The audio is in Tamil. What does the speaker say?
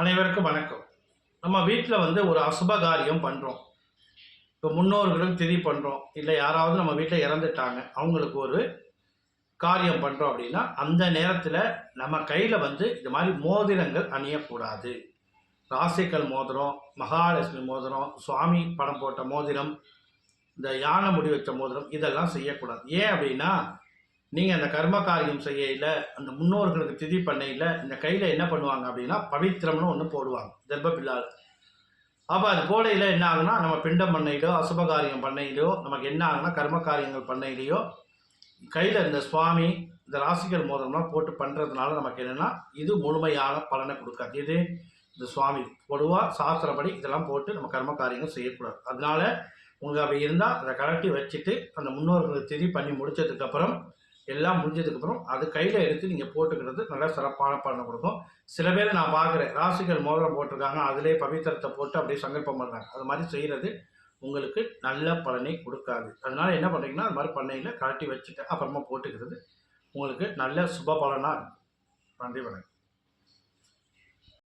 அனைவருக்கும் வணக்கம். நம்ம வீட்டில் வந்து ஒரு அசுப காரியம் பண்ணுறோம் இப்போ முன்னோர்களும் திதி பண்ணுறோம் இல்லை யாராவது நம்ம வீட்டில் இறந்துட்டாங்க. அவங்களுக்கு ஒரு காரியம் பண்ணுறோம் அப்படின்னா அந்த நேரத்தில் நம்ம கையில் வந்து இது மாதிரி மோதிரங்கள் அணியக்கூடாது. ராசிக்கல் மோதிரம் மகாலட்சுமி மோதிரம் சுவாமி படம் போட்ட மோதிரம் இந்த யானை முடி வச்ச மோதிரம் இதெல்லாம் செய்யக்கூடாது. ஏன் அப்படின்னா நீங்கள் அந்த கர்ம காரியம் செய்யல அந்த முன்னோர்களுக்கு திதி பண்ணையில் இந்த கையில் என்ன பண்ணுவாங்க அப்படின்னா பவித்திரம்னு ஒன்று போடுவாங்க தர்ப தர்ப்பபில்லால் அப்போ அது போடையில் என்ன ஆகுனா நம்ம பிண்டம் பண்ணையிலோ அசுப காரியம் பண்ணையிலோ நமக்கு என்ன ஆகுனா கர்ம காரியங்கள் பண்ணையிலையோ கையில் இந்த சுவாமி இந்த ராசிகள் மோதிரம்லாம் போட்டு பண்ணுறதுனால நமக்கு என்னென்னா இது முழுமையான பலனை கொடுக்காது. இது இந்த சுவாமி பொதுவாக சாஸ்திரப்படி இதெல்லாம் போட்டு நம்ம கர்ம காரியங்கள் செய்யக்கூடாது. அதனால உங்களுக்கு அப்படி இருந்தால் அதை கலட்டி வச்சுட்டு அந்த முன்னோர்களுக்கு திதி பண்ணி முடிச்சதுக்கப்புறம் எல்லாம் முடிஞ்சதுக்கப்புறம் அது கையில் எடுத்து நீங்கள் போட்டுக்கிறது நல்ல சிறப்பான பலனை கொடுக்கும். சில பேர் நான் பார்க்குறேன் ராசிகள் மோதிரம் போட்டிருக்காங்க அதிலே பவித்திரத்தை போட்டு அப்படியே சங்கல்பம் பண்ணுறாங்க அது மாதிரி செய்கிறது உங்களுக்கு நல்ல பலனை கொடுக்காது. அதனால என்ன பண்ணுறீங்கன்னா அது மாதிரி பண்ணையில் கழட்டி வச்சுட்டு அப்புறமா போட்டுக்கிறது உங்களுக்கு நல்ல சுப பலனாக இருக்கும். நன்றி வணக்கம்.